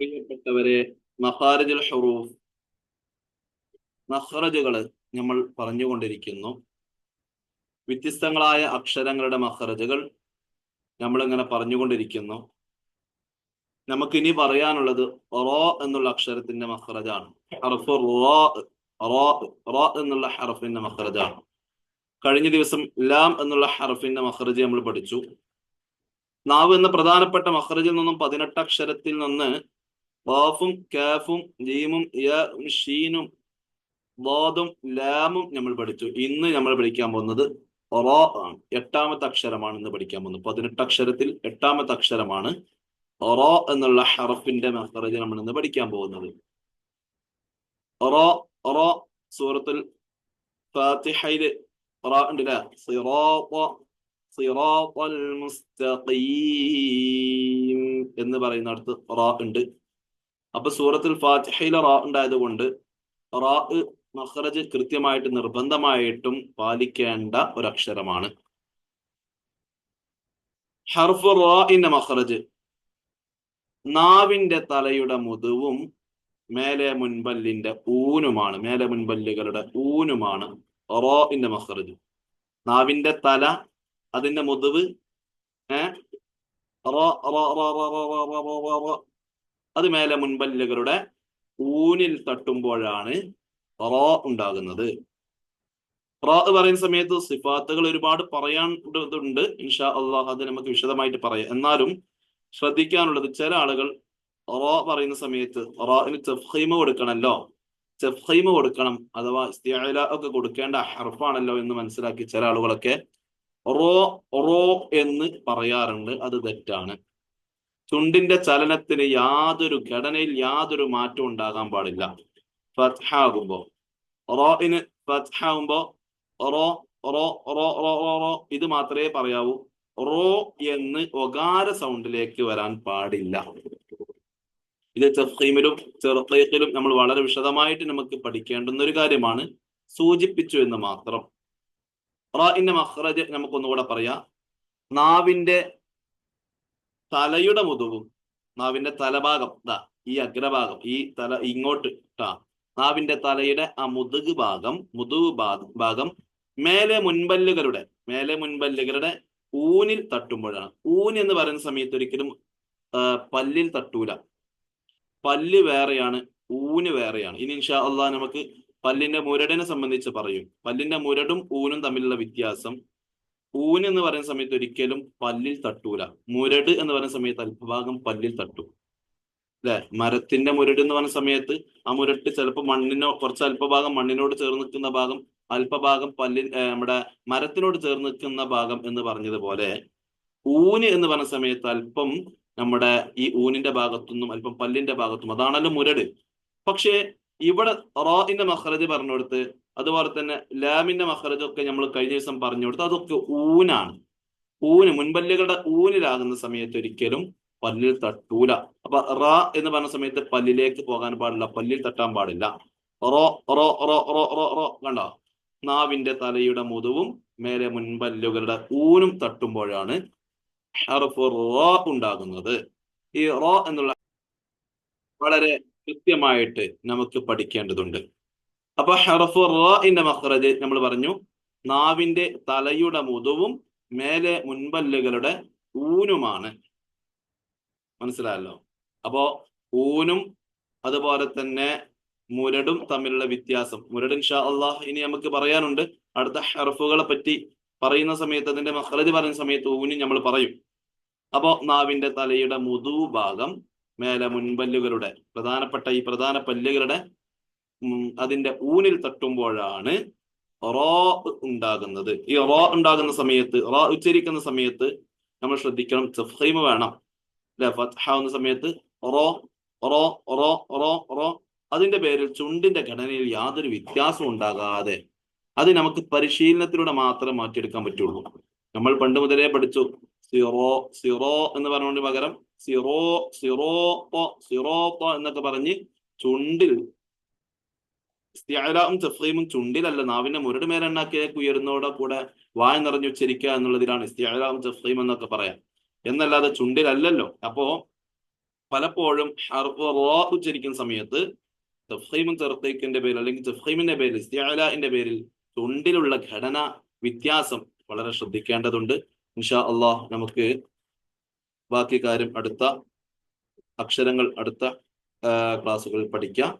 പ്രിയപ്പെട്ടവരെ മഹാരജുൽ ഹുറൂഫ് മഹ്റജുകൾ നമ്മൾ പറഞ്ഞുകൊണ്ടിരിക്കുന്നു. വ്യത്യസ്തങ്ങളായ അക്ഷരങ്ങളുടെ മഹ്റജുകൾ നമ്മളിങ്ങനെ പറഞ്ഞുകൊണ്ടിരിക്കുന്നു. നമുക്കിനി പറയാനുള്ളത് റോ എന്നുള്ള അക്ഷരത്തിന്റെ മഹ്റജാണ് ഹർഫ് റോ റോ റോ എന്നുള്ള ഹർഫിന്റെ മഹ്റജാണ് കഴിഞ്ഞ ദിവസം ലാം എന്നുള്ള ഹർഫിന്റെ മഹ്റജ് നമ്മൾ പഠിച്ചു. നാവ് എന്ന പ്രധാനപ്പെട്ട മഹ്റജിൽ നിന്നും പതിനെട്ട് അക്ഷരത്തിൽ നിന്ന് ബാഫും കാഫും യും ഷീനും ദാദും ലാമും നമ്മൾ പഠിച്ചു. ഇന്ന് നമ്മൾ പഠിക്കാൻ പോകുന്നത് റോ ആണ്. എട്ടാമത്തെ അക്ഷരമാണ് ഇന്ന് പഠിക്കാൻ പോകുന്നത്. പതിനെട്ട് അക്ഷരത്തിൽ എട്ടാമത്തെ അക്ഷരമാണ് റോ എന്നുള്ള ഹറഫിന്റെ മെഹറജ് നമ്മൾ ഇന്ന് പഠിക്കാൻ പോകുന്നത്. റോ റോ സൂറത്തുൽ ഫാത്തിഹയിൽ റോ ഉണ്ടല്ലേ? മുസ്തഖീം എന്ന് പറയുന്നിടത്ത് റാ ഉണ്ട്. അപ്പൊ സൂറത്തിൽ ഫാത്തിഹയിലെ റാ ഉണ്ടായത് കൊണ്ട് റാ മഹ്റജ് കൃത്യമായിട്ട് നിർബന്ധമായിട്ടും പാലിക്കേണ്ട ഒരു അക്ഷരമാണ് ഹർഫ് റാഇന്റെ മഹ്റജ് നാവിന്റെ തലയുടെ മുതുവും മേലെ മുൻപല്ലിന്റെ ഊനുമാണ് മേലെ മുൻപല്ലുകളുടെ ഊനുമാണ് റോഇന്റെ മഹ്റജ് നാവിന്റെ തല അതിന്റെ മുതുവ് ഏ അത് മേലെ മുൻപല്ലുകളുടെ ഊനിൽ തട്ടുമ്പോഴാണ് റോ ഉണ്ടാകുന്നത്. റോ പറയുന്ന സമയത്ത് സിഫാത്തുകൾ ഒരുപാട് പറയാനുണ്ട് ഇൻഷാ അള്ളാഹ് അത് നമുക്ക് വിശദമായിട്ട് പറയാം. എന്നാലും ശ്രദ്ധിക്കാനുള്ളത് ചില ആളുകൾ റോ പറയുന്ന സമയത്ത് റോന് ചെഫ്ഹൈമ കൊടുക്കണമല്ലോ ചെഫ്ഹൈമ കൊടുക്കണം അഥവാ ഇസ്തിഅല ഒക്കെ കൊടുക്കേണ്ട ഹർഫാണല്ലോ എന്ന് മനസ്സിലാക്കി ചില ആളുകളൊക്കെ റോ റോ എന്ന് പറയാറുണ്ട്. അത് തെറ്റാണ്. ചുണ്ടിന്റെ ചലനത്തിന് യാതൊരു ഘടനയിൽ യാതൊരു മാറ്റവും ഉണ്ടാകാൻ പാടില്ല. ഫത്ഹാകുമ്പോ. റോയിന് ഫത്ഹാകുമ്പോ റോ റോ റോ റോ റോ റോ ഇത് മാത്രമേ പറയാവൂ. റോ എന്ന് ഒകാര സൗണ്ടിലേക്ക് വരാൻ പാടില്ല. ഇത് ചെഫീമിലും ചെറുക്കയിലും നമ്മൾ വളരെ വിശദമായിട്ട് നമുക്ക് പഠിക്കേണ്ടുന്ന ഒരു കാര്യമാണ്. സൂചിപ്പിച്ചു എന്ന് മാത്രം. റാഇന്റെ മഹ്റജ് നമുക്കൊന്നുകൂടെ പറയാം. നാവിന്റെ തലയുടെ മുതുകും നാവിന്റെ തലഭാഗം ദാ ഈ അഗ്രഭാഗം ഈ തല ഇങ്ങോട്ട് ട്ടാ. നാവിന്റെ തലയുടെ ആ മുതുക് ഭാഗം മുതുക് ഭാഗം മേലെ മുൻപല്ലുകളുടെ മേലെ മുൻപല്ലുകളുടെ ഊനിൽ തട്ടുമ്പോഴാണ്. ഊൻ എന്ന് പറയുന്ന സമയത്ത് ഒരിക്കലും പല്ലിൽ തട്ടൂല. പല്ല് വേറെയാണ് ഊന് വേറെയാണ്. ഇനി ഇൻഷാ അള്ളാഹ് നമുക്ക് പല്ലിന്റെ മുരടിനെ സംബന്ധിച്ച് പറയും. പല്ലിന്റെ മുരടും ഊനും തമ്മിലുള്ള വ്യത്യാസം ഊന് എന്ന് പറയുന്ന സമയത്ത് ഒരിക്കലും പല്ലിൽ തട്ടൂല. മുരട് എന്ന് പറയുന്ന സമയത്ത് അല്പഭാഗം പല്ലിൽ തട്ടും. അല്ലെ മരത്തിന്റെ മുരട് എന്ന് പറയുന്ന സമയത്ത് ആ മുരട്ട് ചിലപ്പോൾ മണ്ണിനോ കുറച്ച് അല്പഭാഗം മണ്ണിനോട് ചേർന്ന് നിൽക്കുന്ന ഭാഗം അല്പഭാഗം പല്ലിൽ നമ്മുടെ മരത്തിനോട് ചേർന്ന് നിൽക്കുന്ന ഭാഗം എന്ന് പറഞ്ഞതുപോലെ ഊന് എന്ന് പറഞ്ഞ സമയത്ത് അല്പം നമ്മുടെ ഈ ഊനിന്റെ ഭാഗത്തുനിന്നും അല്പം പല്ലിന്റെ ഭാഗത്തും അതാണല്ലോ മുരട്. പക്ഷേ ഇവിടെ റോഇന്റെ മഹ്റജ് പറഞ്ഞു കൊടുത്ത് അതുപോലെ തന്നെ ലാമിന്റെ മഹറജൊക്കെ നമ്മൾ കഴിഞ്ഞ ദിവസം പറഞ്ഞു കൊടുത്തു. അതൊക്കെ ഊനാണ്. ഊന് മുൻപല്ലുകളുടെ ഊനിലാകുന്ന സമയത്ത് ഒരിക്കലും പല്ലിൽ തട്ടൂല. അപ്പൊ റ എന്ന് പറഞ്ഞ സമയത്ത് പല്ലിലേക്ക് പോകാൻ പാടില്ല പല്ലിൽ തട്ടാൻ പാടില്ല. റോ റോ റോ റോ റോ റോ കണ്ടോ? നാവിന്റെ തലയുടെ മുതുവും മേലെ മുൻപല്ലുകളുടെ ഊനും തട്ടുമ്പോഴാണ് ഹർഫ് റോ ഉണ്ടാകുന്നത്. ഈ റോ എന്നുള്ള വളരെ കൃത്യമായിട്ട് നമുക്ക് പഠിക്കേണ്ടതുണ്ട്. അപ്പൊ ഹറഫു റോഇന്റെ മഹ്റജ് നമ്മൾ പറഞ്ഞു. നാവിന്റെ തലയുടെ മുതവും മേലെ മുൻപല്ലുകളുടെ ഊനുമാണ്. മനസ്സിലായല്ലോ? അപ്പോ ഊനും അതുപോലെ തന്നെ മുരടും തമ്മിലുള്ള വ്യത്യാസം. മുരട് ഇൻഷാ അള്ളാഹ് ഇനി നമുക്ക് പറയാനുണ്ട്. അടുത്ത ഹർഫുകളെ പറ്റി പറയുന്ന സമയത്ത് അതിന്റെ മഹ്റജ് പറയുന്ന സമയത്ത് ഊനും നമ്മൾ പറയും. അപ്പോ നാവിന്റെ തലയുടെ മുതു ഭാഗം മേലെ മുൻപല്ലുകളുടെ പ്രധാനപ്പെട്ട ഈ പ്രധാന പല്ലുകളുടെ അതിന്റെ ഊനിൽ തട്ടുമ്പോഴാണ് റോ ഉണ്ടാകുന്നത്. ഈ റോ ഉണ്ടാകുന്ന സമയത്ത് റോ ഉച്ചരിക്കുന്ന സമയത്ത് നമ്മൾ ശ്രദ്ധിക്കണം ചെഫ്ഹൈമ വേണം. അല്ലെ? ഫത്ഹാവുന്ന സമയത്ത് റോ റോ റോ റോ റോ. അതിന്റെ പേരിൽ ചുണ്ടിന്റെ ഘടനയിൽ യാതൊരു വ്യത്യാസവും ഉണ്ടാകാതെ അത് നമുക്ക് പരിശീലനത്തിലൂടെ മാത്രം മാറ്റിയെടുക്കാൻ പറ്റുള്ളൂ. നമ്മൾ പണ്ട് മുതലേ പഠിച്ചു സിറോ സിറോ എന്ന് പറഞ്ഞുകൊണ്ട് പകരം സിറോ സിറോ സിറോ എന്നൊക്കെ പറഞ്ഞ് ചുണ്ടിൽ ഇസ്തിഅലാവും തഫ്ഹീമും ചുണ്ടിലല്ല. നാവിന്റെ മുരട് മേലെണ്ണാക്കിയേക്ക് ഉയരുന്നതോടെ കൂടെ വായ നിറഞ്ഞു ഉച്ചരിക്കുക എന്നുള്ളതിലാണ് ഇസ്തിഅലാവും തഫ്ഹീം എന്നൊക്കെ പറയാം. എന്നല്ലാതെ ചുണ്ടിലല്ലല്ലോ. അപ്പോ പലപ്പോഴും ഉച്ചരിക്കുന്ന സമയത്ത് തഫ്ഹീമും തെർത്തീഖിന്റെ പേരിൽ അല്ലെങ്കിൽ തഫ്ഹീമിന്റെ പേരിൽ ഇസ്തിഅലാഇന്റെ പേരിൽ ചുണ്ടിലുള്ള ഘടന വ്യത്യാസം വളരെ ശ്രദ്ധിക്കേണ്ടതുണ്ട്. ഇൻഷാ അള്ളാഹ് നമുക്ക് ബാക്കി കാര്യം അടുത്ത അക്ഷരങ്ങൾ അടുത്ത ക്ലാസ്സുകളിൽ പഠിക്കാം.